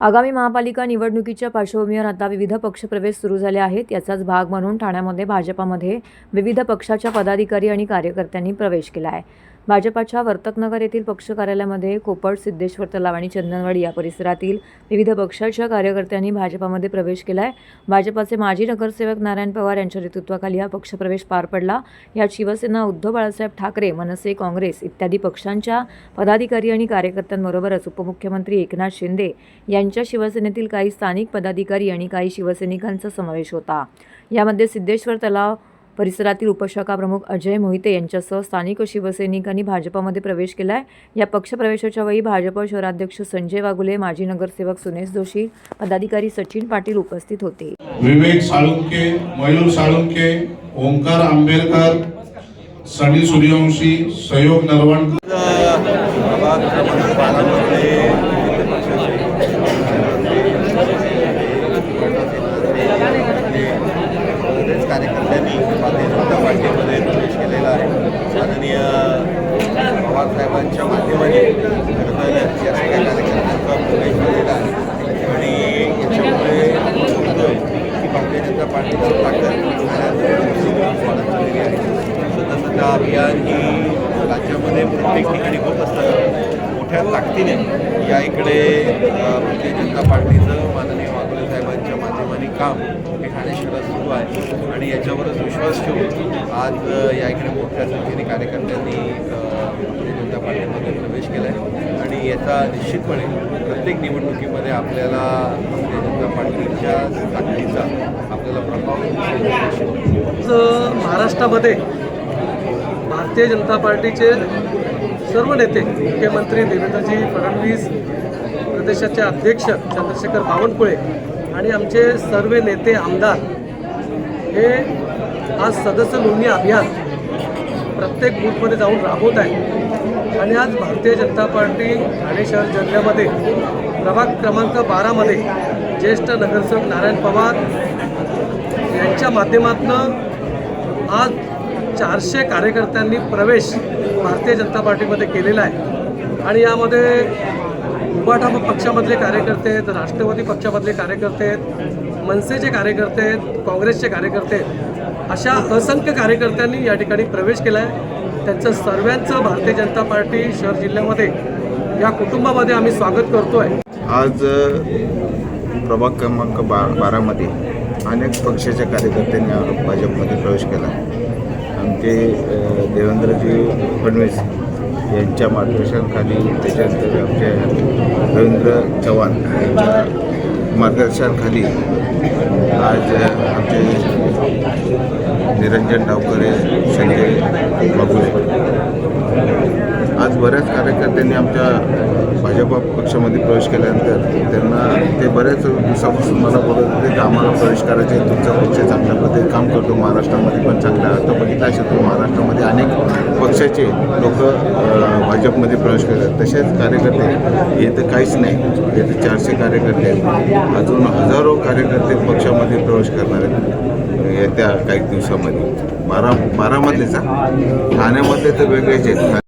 आगामी महापालिका निवडणुकीच्या पार्श्वभूमीवर आता विविध पक्षप्रवेश सुरू झाले आहेत. याचाच भाग म्हणून ठाण्यामध्ये भाजपामध्ये विविध पक्षाच्या पदाधिकारी आणि कार्यकर्त्यांनी प्रवेश केला आहे. भाजपाच्या वर्तकनगर येथील पक्ष कार्यालयामध्ये कोपड सिद्धेश्वर तलाव आणि चंदनवाडी या परिसरातील विविध पक्षाच्या कार्यकर्त्यांनी भाजपामध्ये प्रवेश केला आहे भाजपाचे माजी नगरसेवक नारायण पवार यांच्या नेतृत्वाखाली हा पक्षप्रवेश पार पडला. यात शिवसेना उद्धव बाळासाहेब ठाकरे मनसे काँग्रेस इत्यादी पक्षांच्या पदाधिकारी आणि कार्यकर्त्यांबरोबरच उपमुख्यमंत्री एकनाथ शिंदे यांच्या शिवसेनेतील काही स्थानिक पदाधिकारी आणि काही शिवसैनिकांचा समावेश होता. यामध्ये सिद्धेश्वर तलाव परिसरातील उपशाखा प्रमुख अजय मोहिते यांच्यासह स्थानिक शिवसैनिकांनी भाजपामध्ये प्रवेश केला आहे या पक्षप्रवेशाच्या वेळी भाजप शहराध्यक्ष संजय वागुले माजी नगरसेवक सुनेश जोशी पदाधिकारी सचिन पाटील उपस्थित होते. विवेक साळुंके मयूर साळुंके ओंकार आंबेडकर सनी सूर्यवंशी सहयोग नरवणकर प्रभाग क्रमांक बारामध्ये विविध पक्षाचे काँग्रेस कार्यकर्त्यांनी भारतीय जनता पार्टीमध्ये प्रवेश केलेला आहे माननीय पवारसाहेबांच्या माध्यमाने या सगळ्या कार्यकर्त्यांचा प्रवेश झालेला आणि याच्यामुळे आपण की भारतीय जनता पार्टीची ताकद ठाण्यात वाढत चाललेली अभियान ही राज्यामध्ये प्रत्येक ठिकाणी होत असताना मोठ्या ताकदीने या इकडे भारतीय जनता पार्टीचं माननीय वाघोले साहेबांच्या माध्यमाने काम हे ठाणे शहरात सुरू आहे. आणि याच्यावरच विश्वास ठेवून आज या इकडे मोठ्या संख्येने कार्यकर्त्यांनी अ, भारतीय जनता पार्टीमध्ये प्रवेश केला आहे आणि याचा निश्चितपणे प्रत्येक निवडणुकीमध्ये आपल्याला भारतीय जनता पार्टीच्या ताकदीचा आपल्याला प्रभाव महाराष्ट्रामध्ये भारतीय जनता पार्टीचे सर्व नेते मुख्यमंत्री देवेंद्रजी फडणवीस प्रदेशाचे अध्यक्ष चंद्रशेखर बावनकुळे आणि आमचे सर्व नेते आमदार हे आज सदस्य नोंदणी अभियान प्रत्येक बूथमध्ये जाऊन राबवत आहे आणि आज भारतीय जनता पार्टी ठाणे शहर जिल्ह्यामध्ये प्रभाग क्रमांक बारामध्ये ज्येष्ठ नगरसेवक नारायण पवार यांच्या माध्यमातून आज चारशे कार्यकर्त्यांनी प्रवेश भारतीय जनता पार्टीमध्ये केलेला आहे. आणि यामध्ये उबाठा पक्षामधले कार्यकर्ते आहेत राष्ट्रवादी पक्षामधले कार्यकर्ते आहेत मनसेचे कार्यकर्ते आहेत काँग्रेसचे कार्यकर्ते आहेत. अशा असंख्य कार्यकर्त्यांनी या ठिकाणी प्रवेश केला आहे त्यांचं सर्वांचं भारतीय जनता पार्टी शहर जिल्ह्यामध्ये या कुटुंबामध्ये आम्ही स्वागत करतो आहे आज प्रभाग क्रमांक बा बारामध्ये अनेक पक्षाच्या कार्यकर्त्यांनी भाजपमध्ये प्रवेश केला. आमचे देवेंद्रजी फडणवीस यांच्या मार्गदर्शनाखाली त्याच्यानंतर आमचे रवींद्र चव्हाण यांच्या मार्गदर्शनाखाली आज आमचे निरंजन डावकरे संजय बागुले. आज बऱ्याच कार्यकर्त्यांनी आमच्या भाजपा पक्षामध्ये प्रवेश केल्यानंतर त्यांना ते बऱ्याच दिवसापासून मला बोलत होते की आम्हाला प्रवेश करायचे तुमचा पक्ष चांगल्या पद्धतीने काम करतो महाराष्ट्रामध्ये पण चांगला आता बघितला असेल तर महाराष्ट्रामध्ये अनेक पक्षाचे लोक भाजपमध्ये प्रवेश करतात. तसेच कार्यकर्ते हे तर काहीच नाही. हे तर चारशे कार्यकर्ते आहेत. अजून हजारो कार्यकर्ते पक्षामध्ये प्रवेश करणार आहेत. येत्या काही दिवसामध्ये. बारा बारामधलेच हा. ठाण्यामध्ये तर वेगळेच आहेत.